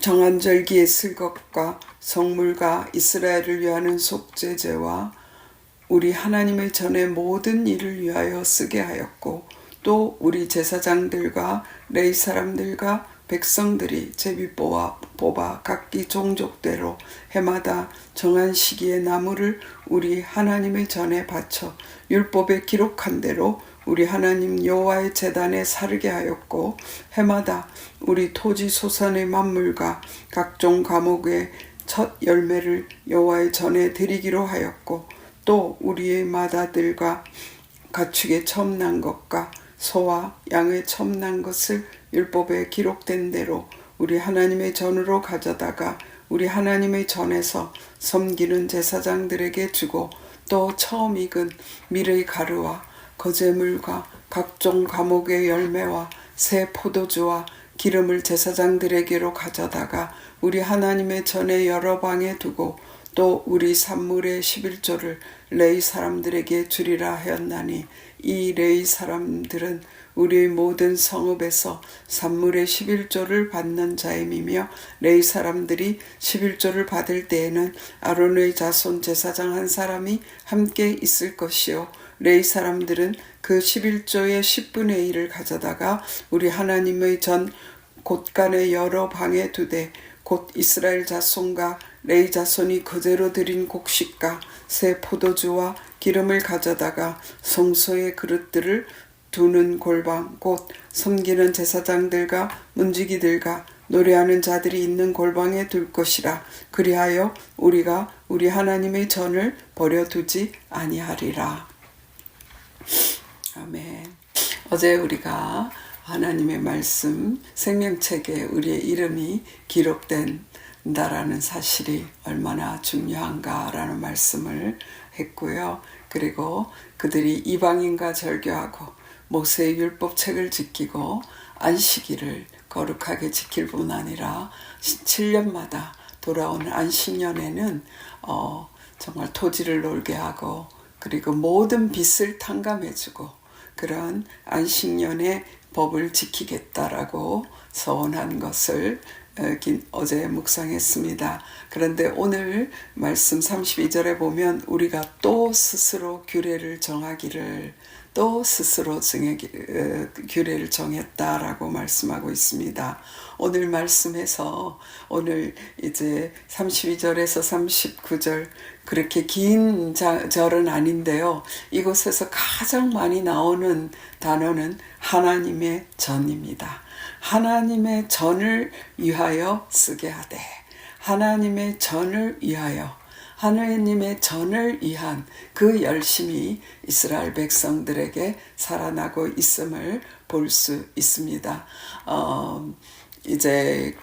정한 절기에 쓸 것과 성물과 이스라엘을 위하는 속죄제와 우리 하나님의 전에 모든 일을 위하여 쓰게 하였고 또 우리 제사장들과 레이 사람들과 백성들이 제비 뽑아, 뽑아 각기 종족대로 해마다 정한 시기에 나무를 우리 하나님의 전에 바쳐 율법에 기록한 대로 우리 하나님 여호와의 제단에 사르게 하였고 해마다 우리 토지 소산의 만물과 각종 과목의 첫 열매를 여호와의 전에 드리기로 하였고 또 우리의 마다들과 가축의 처음 난 것과 소와 양의 처음 난 것을 율법에 기록된 대로 우리 하나님의 전으로 가져다가 우리 하나님의 전에서 섬기는 제사장들에게 주고 또 처음 익은 밀의 가루와 거제물과 각종 과목의 열매와 새 포도주와 기름을 제사장들에게로 가져다가 우리 하나님의 전에 여러 방에 두고 또 우리 산물의 11조를 레이 사람들에게 주리라 하였나니 이 레이 사람들은 우리 모든 성읍에서 산물의 11조를 받는 자임이며 레이 사람들이 11조를 받을 때에는 아론의 자손 제사장 한 사람이 함께 있을 것이요 레이 사람들은 그 11조의 10분의 1을 가져다가 우리 하나님의 전 곳간의 여러 방에 두되 곧 이스라엘 자손과 레이 자손이 그대로 드린 곡식과 새 포도주와 기름을 가져다가 성소의 그릇들을 두는 골방 곧 섬기는 제사장들과 문지기들과 노래하는 자들이 있는 골방에 둘 것이라 그리하여 우리가 우리 하나님의 전을 버려두지 아니하리라. 아멘. 어제 우리가 하나님의 말씀 생명책에 우리의 이름이 기록된 다라는 사실이 얼마나 중요한가라는 말씀을 했고요. 그리고 그들이 이방인과 절교하고 모세의 율법책을 지키고 안식일을 거룩하게 지킬 뿐 아니라 7년마다 돌아오는 안식년에는 어, 정말 토지를 놀게 하고 그리고 모든 빚을 탕감해주고 그런 안식년의 법을 지키겠다라고 서원한 것을 어제 묵상했습니다. 그런데 오늘 말씀 32절에 보면 우리가 또 스스로 규례를 정하기를 또 스스로 정하기, 규례를 정했다라고 말씀하고 있습니다. 오늘 말씀에서 오늘 이제 32절에서 39절 그렇게 긴 절은 아닌데요. 이곳에서 가장 많이 나오는 단어는 하나님의 전입니다. 하나님의 전을 위하여 쓰게 하되 하나님의 전을 위하여 하나님의 전을 위한 그 열심이 이스라엘 백성들에게 살아나고 있음을 볼 수 있습니다. 어, 이제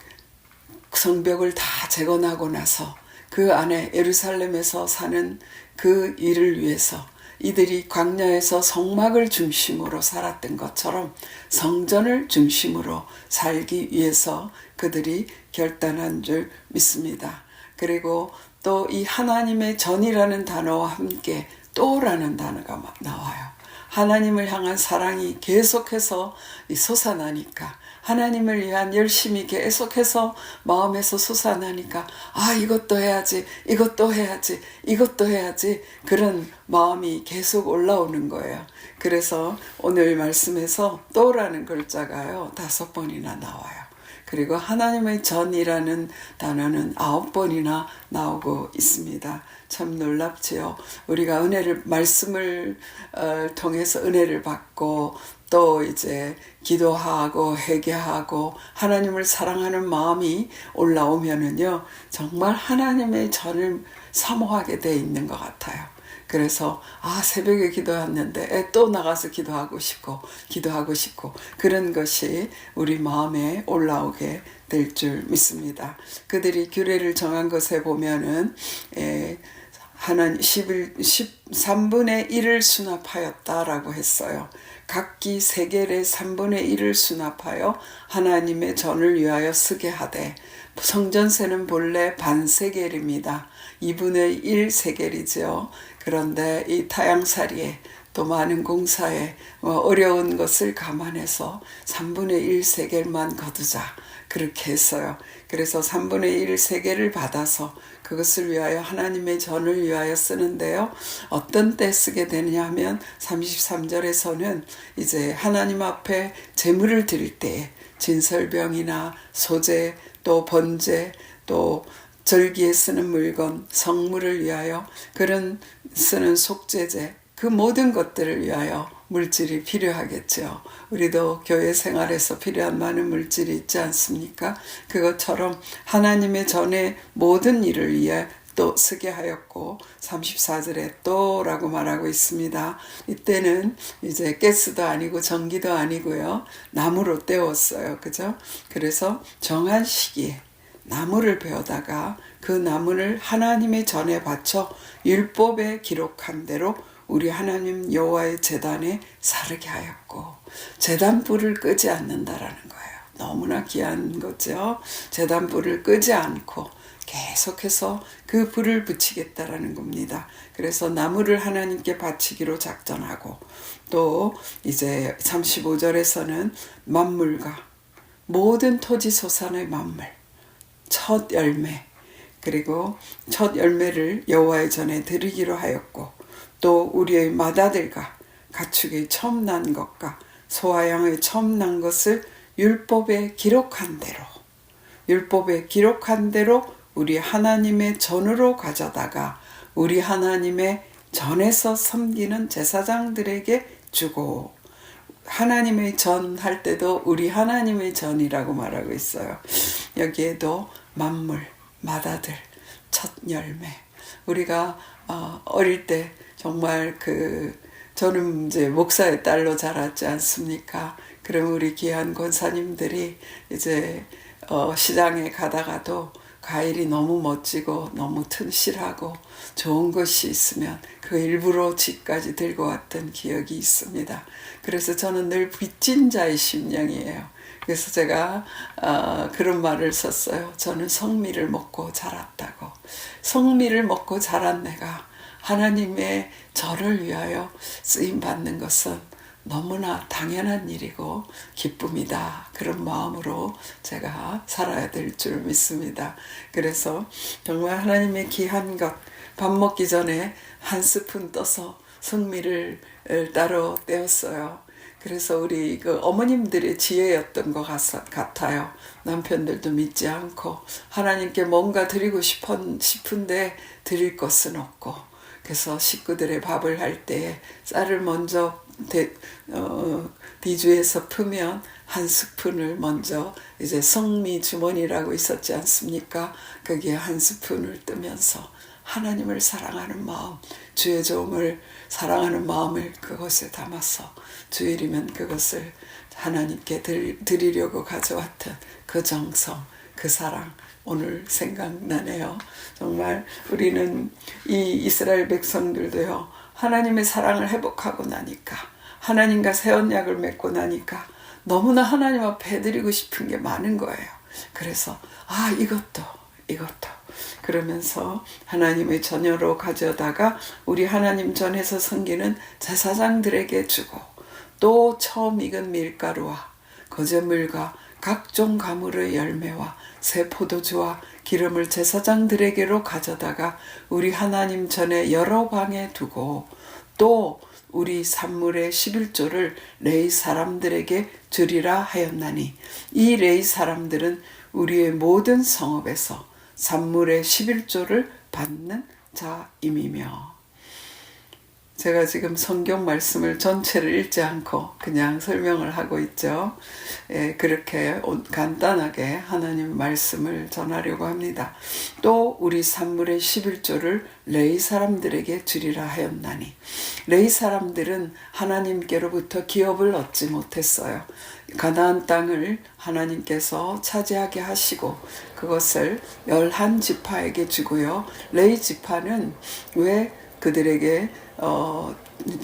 성벽을 다 재건하고 나서 그 안에 예루살렘에서 사는 그 일을 위해서 이들이 광야에서 성막을 중심으로 살았던 것처럼 성전을 중심으로 살기 위해서 그들이 결단한 줄 믿습니다. 그리고 또 이 하나님의 전이라는 단어와 함께 또라는 단어가 나와요. 하나님을 향한 사랑이 계속해서 솟아나니까 하나님을 위한 열심이 계속해서 마음에서 솟아나니까 아 이것도 해야지 이것도 해야지 이것도 해야지 그런 마음이 계속 올라오는 거예요. 그래서 오늘 말씀에서 또라는 글자가요 다섯 번이나 나와요. 그리고 하나님의 전이라는 단어는 아홉 번이나 나오고 있습니다. 참 놀랍지요. 우리가 은혜를 말씀을 어, 통해서 은혜를 받고 또 이제 기도하고 회개하고 하나님을 사랑하는 마음이 올라오면은요 정말 하나님의 전을 사모하게 돼 있는 것 같아요. 그래서 아 새벽에 기도했는데 또 나가서 기도하고 싶고 기도하고 싶고 그런 것이 우리 마음에 올라오게 될 줄 믿습니다. 그들이 규례를 정한 것에 보면은 에, 하나님 11, 13분의 1을 수납하였다라고 했어요. 각기 세겔의 3분의 1을 수납하여 하나님의 전을 위하여 쓰게 하되 성전세는 본래 반세겔입니다. 2분의 1 세겔이죠. 그런데 이 타양살이에 또 많은 공사에 어, 어려운 것을 감안해서 3분의 1 세겔만 거두자. 그렇게 했어요. 그래서 3분의 1 세개를 받아서 그것을 위하여 하나님의 전을 위하여 쓰는데요. 어떤 때 쓰게 되느냐 하면 33절에서는 이제 하나님 앞에 제물을 드릴 때에 진설병이나 소재 또 번제 또 절기에 쓰는 물건 성물을 위하여 그런 쓰는 속죄제 그 모든 것들을 위하여 물질이 필요하겠죠. 우리도 교회 생활에서 필요한 많은 물질이 있지 않습니까? 그것처럼 하나님의 전에 모든 일을 위해 또 쓰게 하였고 34절에 또라고 말하고 있습니다. 이때는 이제 가스도 아니고 전기도 아니고요. 나무로 때웠어요. 그죠? 그래서 정한 시기에 나무를 베어다가 그 나무를 하나님의 전에 바쳐 율법에 기록한 대로 우리 하나님 여호와의 제단에 사르게 하였고 제단 불을 끄지 않는다라는 거예요. 너무나 귀한 거죠. 제단 불을 끄지 않고 계속해서 그 불을 붙이겠다라는 겁니다. 그래서 나무를 하나님께 바치기로 작정하고 또 이제 35절에서는 만물과 모든 토지 소산의 만물 첫 열매 그리고 첫 열매를 여호와의 전에 드리기로 하였고 또 우리의 맏아들과 가축의 처음 난 것과 소와 양의 처음 난 것을 율법에 기록한 대로 율법에 기록한 대로 우리 하나님의 전으로 가져다가 우리 하나님의 전에서 섬기는 제사장들에게 주고 하나님의 전 할 때도 우리 하나님의 전이라고 말하고 있어요. 여기에도 만물, 맏아들, 첫 열매. 우리가 어, 어릴 때 정말 그 저는 이제 목사의 딸로 자랐지 않습니까? 그럼 우리 귀한 권사님들이 이제 어, 시장에 가다가도 과일이 너무 멋지고 너무 튼실하고 좋은 것이 있으면 그 일부러 집까지 들고 왔던 기억이 있습니다. 그래서 저는 늘 빚진 자의 심령이에요. 그래서 제가 어, 그런 말을 썼어요. 저는 성미를 먹고 자랐다고. 성미를 먹고 자란 내가 하나님의 저를 위하여 쓰임 받는 것은 너무나 당연한 일이고 기쁨이다. 그런 마음으로 제가 살아야 될 줄 믿습니다. 그래서 정말 하나님의 귀한 것, 밥 먹기 전에 한 스푼 떠서 성미를 따로 떼었어요. 그래서 우리 그 어머님들의 지혜였던 것 같아요. 남편들도 믿지 않고 하나님께 뭔가 드리고 싶은, 싶은데 드릴 것은 없고 그래서 식구들의 밥을 할 때 쌀을 먼저 대, 어, 디주에서 풀면 한 스푼을 먼저 이제 성미 주머니라고 있었지 않습니까? 거기에 한 스푼을 뜨면서 하나님을 사랑하는 마음, 주의 종을 사랑하는 마음을 그것에 담아서 주일이면 그것을 하나님께 드리려고 가져왔던 그 정성, 그 사랑, 오늘 생각나네요. 정말 우리는 이 이스라엘 백성들도요, 하나님의 사랑을 회복하고 나니까, 하나님과 새 언약을 맺고 나니까, 너무나 하나님 앞에 드리고 싶은 게 많은 거예요. 그래서, 아, 이것도, 이것도. 그러면서 하나님의 전여로 가져다가 우리 하나님 전에서 섬기는 제사장들에게 주고, 또 처음 익은 밀가루와 거제물과 각종 가물의 열매와 새 포도주와 기름을 제사장들에게로 가져다가 우리 하나님 전에 여러 방에 두고 또 우리 산물의 11조를 레이 사람들에게 주리라 하였나니 이 레이 사람들은 우리의 모든 성읍에서 산물의 11조를 받는 자임이며 제가 지금 성경 말씀을 전체를 읽지 않고 그냥 설명을 하고 있죠. 예, 그렇게 간단하게 하나님 말씀을 전하려고 합니다. 또 우리 산물의 11조를 레이 사람들에게 주리라 하였나니 레이 사람들은 하나님께로부터 기업을 얻지 못했어요. 가나안 땅을 하나님께서 차지하게 하시고 그것을 열한 지파에게 주고요. 레이 지파는 왜 그들에게 어,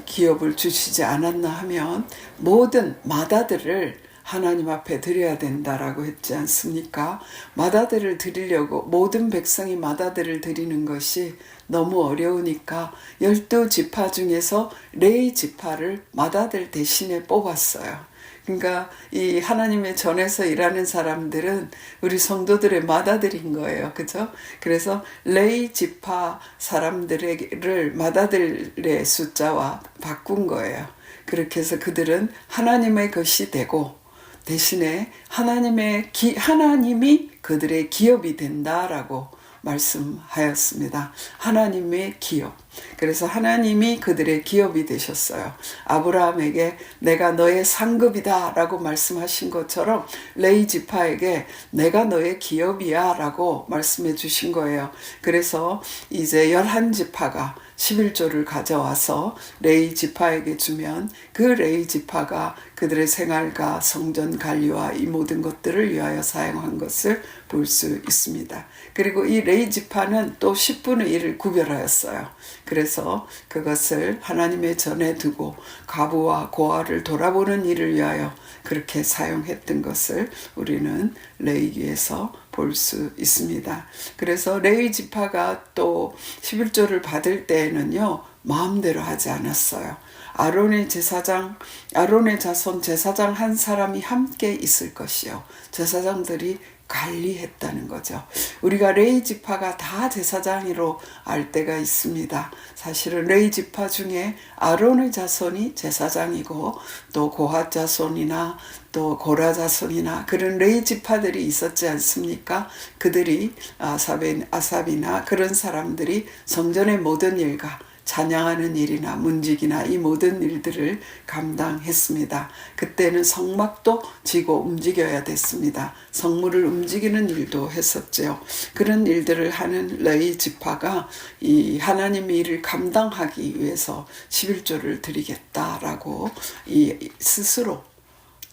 기업을 주시지 않았나 하면 모든 마다들을 하나님 앞에 드려야 된다라고 했지 않습니까? 마다들을 드리려고 모든 백성이 마다들을 드리는 것이 너무 어려우니까 열두 지파 중에서 레이 지파를 마다들 대신에 뽑았어요. 그러니까 이 하나님의 전에서 일하는 사람들은 우리 성도들의 맏아들인 거예요. 그죠? 그래서 레이 지파 사람들을 맏아들의 숫자와 바꾼 거예요. 그렇게 해서 그들은 하나님의 것이 되고 대신에 하나님의 기, 하나님이 그들의 기업이 된다라고 말씀하였습니다. 하나님의 기업. 그래서 하나님이 그들의 기업이 되셨어요. 아브라함에게 내가 너의 상급이다 라고 말씀하신 것처럼 레이 지파에게 내가 너의 기업이야 라고 말씀해 주신 거예요. 그래서 이제 열한 지파가 11조를 가져와서 레이 지파에게 주면 그 레이 지파가 그들의 생활과 성전 관리와 이 모든 것들을 위하여 사용한 것을 볼 수 있습니다. 그리고 이 레이 지파는 또 10분의 1을 구별하였어요. 그래서 그것을 하나님의 전에 두고 과부와 고아를 돌아보는 일을 위하여 그렇게 사용했던 것을 우리는 레이기에서 볼 수 있습니다. 그래서 레이 지파가 또 11조를 받을 때에는요, 마음대로 하지 않았어요. 아론의 제사장, 아론의 자손 제사장 한 사람이 함께 있을 것이요. 제사장들이 관리했다는 거죠. 우리가 레이 지파가 다 제사장으로 알 때가 있습니다. 사실은 레이 지파 중에 아론의 자손이 제사장이고 또 고핫 자손이나 또 고라 자손이나 그런 레이 지파들이 있었지 않습니까? 그들이 아삽인, 아삽이나 그런 사람들이 성전의 모든 일과 찬양하는 일이나 문직이나 이 모든 일들을 감당했습니다. 그때는 성막도 지고 움직여야 됐습니다. 성물을 움직이는 일도 했었죠. 그런 일들을 하는 레이 지파가 이 하나님의 일을 감당하기 위해서 11조를 드리겠다라고 이 스스로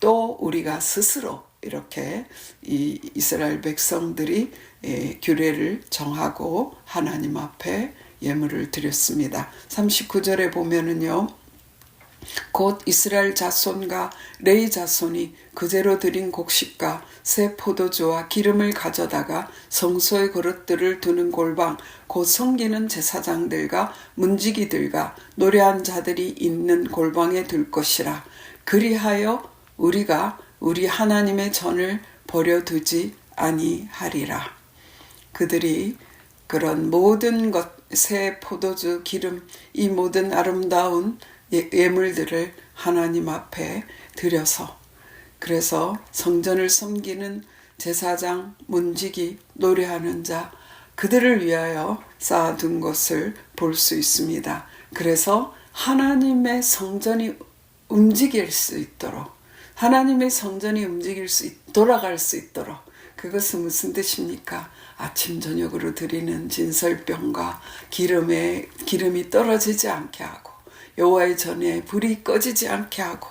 또 우리가 스스로 이렇게 이 이스라엘 백성들이 예, 규례를 정하고 하나님 앞에 예물을 드렸습니다. 39절에 보면은요. 곧 이스라엘 자손과 레이 자손이 그제로 드린 곡식과 새 포도주와 기름을 가져다가 성소의 그릇들을 두는 골방 곧 섬기는 제사장들과 문지기들과 노래한 자들이 있는 골방에 둘 것이라 그리하여 우리가 우리 하나님의 전을 버려두지 아니하리라 그들이 그런 모든 것, 새 포도주, 기름, 이 모든 아름다운 예, 예물들을 하나님 앞에 드려서 그래서 성전을 섬기는 제사장, 문지기, 노래하는 자, 그들을 위하여 쌓아둔 것을 볼 수 있습니다. 그래서 하나님의 성전이 움직일 수 있도록, 하나님의 성전이 움직일 수, 돌아갈 수 있도록, 그것은 무슨 뜻입니까? 아침 저녁으로 드리는 진설병과 기름에 기름이 떨어지지 않게 하고 여호와의 전에 불이 꺼지지 않게 하고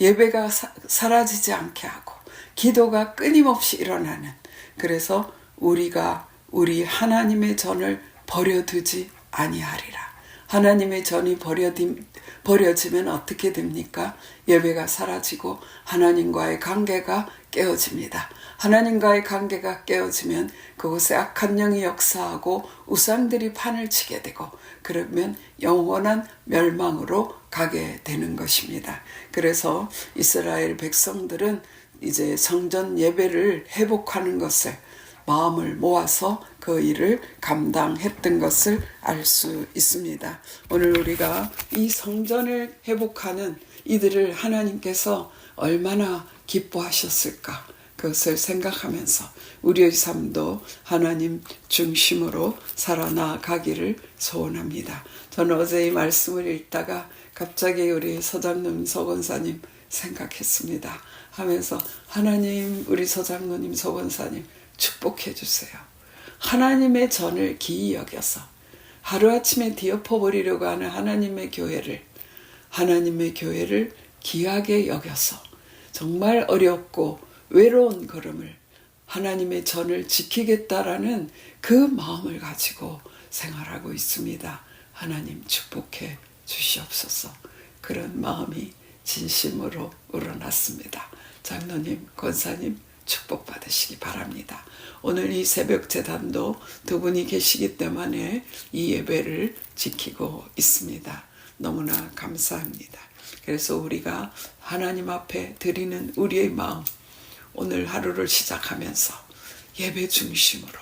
예배가 사, 사라지지 않게 하고 기도가 끊임없이 일어나는 그래서 우리가 우리 하나님의 전을 버려두지 아니하리라. 하나님의 전이 버려지면 어떻게 됩니까? 예배가 사라지고 하나님과의 관계가 깨어집니다. 하나님과의 관계가 깨어지면 그곳에 악한 영이 역사하고 우상들이 판을 치게 되고 그러면 영원한 멸망으로 가게 되는 것입니다. 그래서 이스라엘 백성들은 이제 성전 예배를 회복하는 것을 마음을 모아서 그 일을 감당했던 것을 알 수 있습니다. 오늘 우리가 이 성전을 회복하는 이들을 하나님께서 얼마나 기뻐하셨을까? 그것을 생각하면서 우리의 삶도 하나님 중심으로 살아나가기를 소원합니다. 저는 어제 이 말씀을 읽다가 갑자기 우리 서장님 서건사님 생각했습니다. 하면서 하나님 우리 서장로님 서건사님 축복해 주세요. 하나님의 전을 기이 여겨서 하루아침에 뒤엎어버리려고 하는 하나님의 교회를 하나님의 교회를 귀하게 여겨서 정말 어렵고 외로운 걸음을 하나님의 전을 지키겠다라는 그 마음을 가지고 생활하고 있습니다. 하나님 축복해 주시옵소서. 그런 마음이 진심으로 우러났습니다. 장로님, 권사님 축복받으시기 바랍니다. 오늘 이 새벽 재단도 두 분이 계시기 때문에 이 예배를 지키고 있습니다. 너무나 감사합니다. 그래서 우리가 하나님 앞에 드리는 우리의 마음 오늘 하루를 시작하면서 예배 중심으로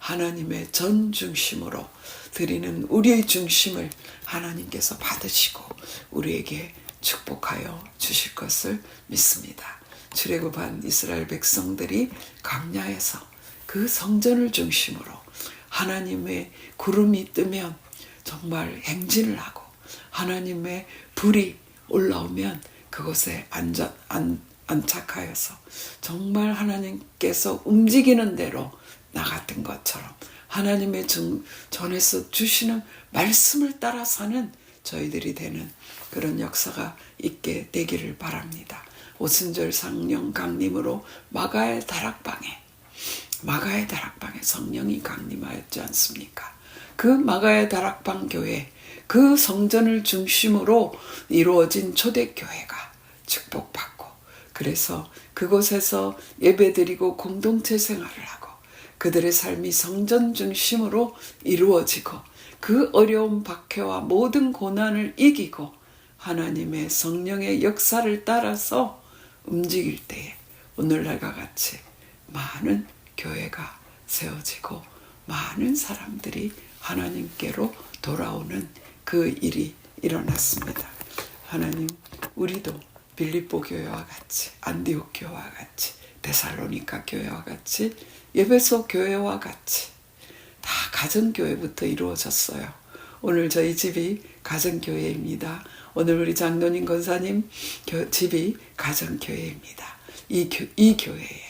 하나님의 전 중심으로 드리는 우리의 중심을 하나님께서 받으시고 우리에게 축복하여 주실 것을 믿습니다. 출애굽한 이스라엘 백성들이 광야에서 그 성전을 중심으로 하나님의 구름이 뜨면 정말 행진을 하고 하나님의 불이 올라오면 그곳에 앉아, 안, 안착하여서 정말 하나님께서 움직이는 대로 나갔던 것처럼 하나님의 정, 전에서 주시는 말씀을 따라 사는 저희들이 되는 그런 역사가 있게 되기를 바랍니다. 오순절 상령 강림으로 마가의 다락방에 마가의 다락방에 성령이 강림하였지 않습니까? 그 마가의 다락방 교회 그 성전을 중심으로 이루어진 초대교회가 축복받고 그래서 그곳에서 예배드리고 공동체 생활을 하고 그들의 삶이 성전 중심으로 이루어지고 그 어려운 박해와 모든 고난을 이기고 하나님의 성령의 역사를 따라서 움직일 때에 오늘날과 같이 많은 교회가 세워지고 많은 사람들이 하나님께로 돌아오는 그 일이 일어났습니다. 하나님, 우리도 빌립보 교회와 같이, 안디옥 교회와 같이, 데살로니카 교회와 같이, 예배소 교회와 같이 다 가정교회부터 이루어졌어요. 오늘 저희 집이 가정교회입니다. 오늘 우리 장로님 권사님 교, 집이 가정교회입니다. 이, 교, 이 교회에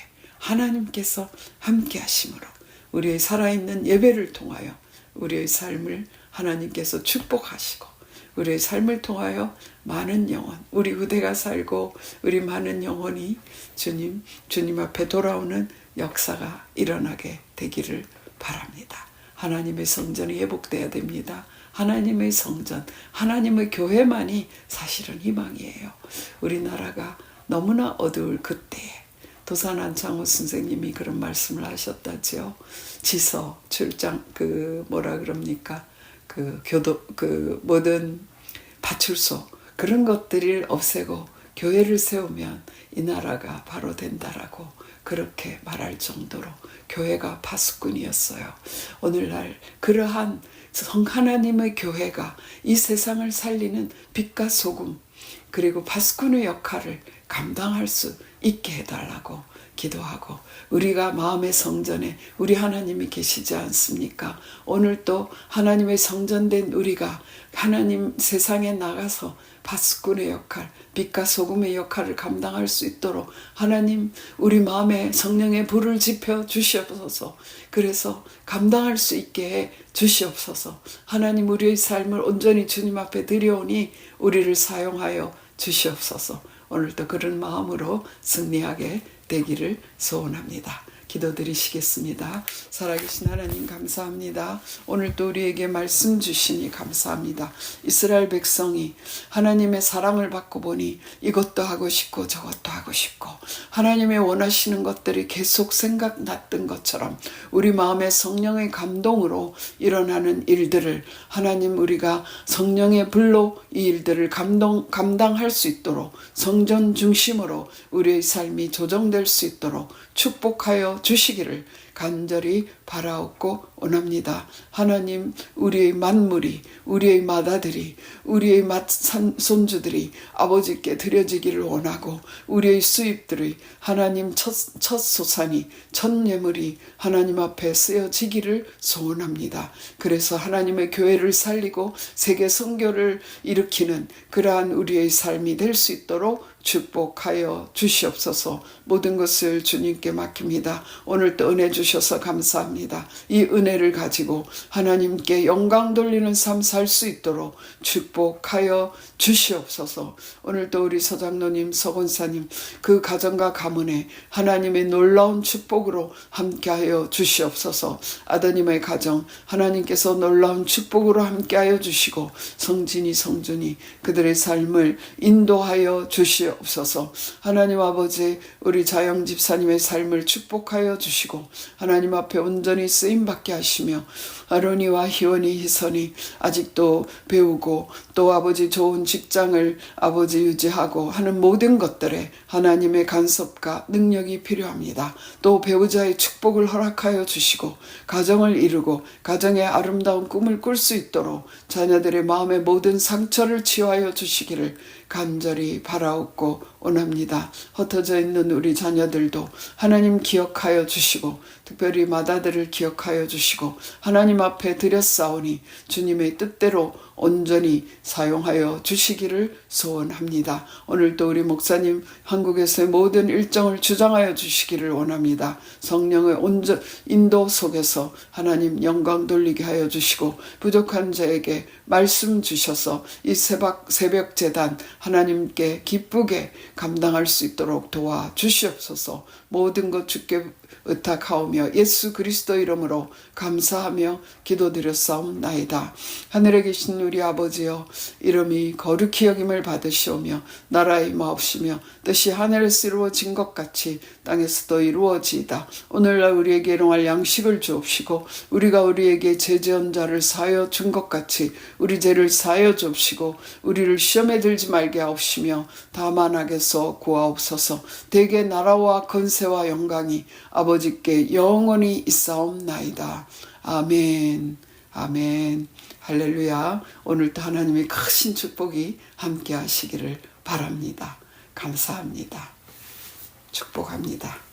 하나님께서 함께 하심으로 우리의 살아있는 예배를 통하여 우리의 삶을 하나님께서 축복하시고 우리의 삶을 통하여 많은 영혼, 우리 후대가 살고 우리 많은 영혼이 주님, 주님 앞에 돌아오는 역사가 일어나게 되기를 바랍니다. 하나님의 성전이 회복돼야 됩니다. 하나님의 성전, 하나님의 교회만이 사실은 희망이에요. 우리나라가 너무나 어두울 그때에 도산한 장호 선생님이 그런 말씀을 하셨다지요. 지서, 출장, 그 뭐라 그럽니까? 그 교도, 그 모든 파출소 그런 것들을 없애고 교회를 세우면 이 나라가 바로 된다라고 그렇게 말할 정도로 교회가 파수꾼이었어요. 오늘날 그러한 성 하나님의 교회가 이 세상을 살리는 빛과 소금 그리고 파수꾼의 역할을 감당할 수 있게 해달라고 기도하고 우리가 마음의 성전에 우리 하나님이 계시지 않습니까? 오늘 또 하나님의 성전된 우리가 하나님 세상에 나가서 파수꾼의 역할, 빛과 소금의 역할을 감당할 수 있도록 하나님 우리 마음에 성령의 불을 지펴 주시옵소서. 그래서 감당할 수 있게 해 주시옵소서. 하나님 우리의 삶을 온전히 주님 앞에 드려오니 우리를 사용하여 주시옵소서. 오늘도 그런 마음으로 승리하게 되기를 소원합니다. 기도드리시겠습니다. 살아계신 하나님 감사합니다. 오늘 또 우리에게 말씀 주시니 감사합니다. 이스라엘 백성이 하나님의 사랑을 받고 보니 이것도 하고 싶고 저것도 하고 싶고 하나님의 원하시는 것들이 계속 생각났던 것처럼 우리 마음의 성령의 감동으로 일어나는 일들을 하나님 우리가 성령의 불로 이 일들을 감동 감당할 수 있도록 성전 중심으로 우리의 삶이 조정될 수 있도록 축복하여 주시기를 간절히 바라옵고 원합니다. 하나님, 우리의 만물이, 우리의 마다들이, 우리의 손주들이 아버지께 드려지기를 원하고, 우리의 수입들이 하나님 첫, 첫 소산이, 첫 예물이 하나님 앞에 쓰여지기를 소원합니다. 그래서 하나님의 교회를 살리고 세계 선교를 일으키는 그러한 우리의 삶이 될 수 있도록 축복하여 주시옵소서 모든 것을 주님께 맡깁니다. 오늘 또 은혜 주셔서 감사합니다. 이 은혜를 가지고 하나님께 영광 돌리는 삶 살 수 있도록 축복하여 주시옵소서 오늘 또 우리 서장로님 서건사님 그 가정과 가문에 하나님의 놀라운 축복으로 함께하여 주시옵소서 아드님의 가정 하나님께서 놀라운 축복으로 함께하여 주시고 성진이 성준이 그들의 삶을 인도하여 주시옵소서 주시옵소서. 하나님 아버지 우리 자영 집사님의 삶을 축복하여 주시고 하나님 앞에 온전히 쓰임 받게 하시며 아론이와 희원이 희선이 아직도 배우고 또 아버지 좋은 직장을 아버지 유지하고 하는 모든 것들에 하나님의 간섭과 능력이 필요합니다. 또 배우자의 축복을 허락하여 주시고 가정을 이루고 가정의 아름다운 꿈을 꿀 수 있도록 자녀들의 마음의 모든 상처를 치유하여 주시기를 간절히 바라옵고 원합니다. 흩어져 있는 우리 자녀들도 하나님 기억하여 주시고 특별히 마다들을 기억하여 주시고 하나님 앞에 드렸사오니 주님의 뜻대로 온전히 사용하여 주시기를 소원합니다. 오늘도 우리 목사님 한국에서의 모든 일정을 주장하여 주시기를 원합니다. 성령의 온전 인도 속에서 하나님 영광 돌리게 하여 주시고 부족한 자에게 말씀 주셔서 이 새벽 새벽 재단 하나님께 기쁘게 감당할 수 있도록 도와 주시옵소서. 모든 것 주께 의탁하오며 예수 그리스도 이름으로 감사하며 기도드렸사옵나이다. 하늘에 계신 우리 아버지여 이름이 거룩히 여김을 받으시오며 나라의 마옵시며 뜻이 하늘에서 이루어진 것 같이 땅에서도 이루어지이다. 오늘날 우리에게 일용할 양식을 주옵시고 우리가 우리에게 죄지은 자를 사여 준 것 같이 우리 죄를 사여 주옵시고 우리를 시험에 들지 말게 하옵시며 다만 악에서 구하옵소서 대개 나라와 건세와 영광이 아버지께 영원히 있사옵나이다. 아멘. 아멘. 할렐루야. 오늘도 하나님의 크신 축복이 함께 하시기를 바랍니다. 감사합니다. 축복합니다.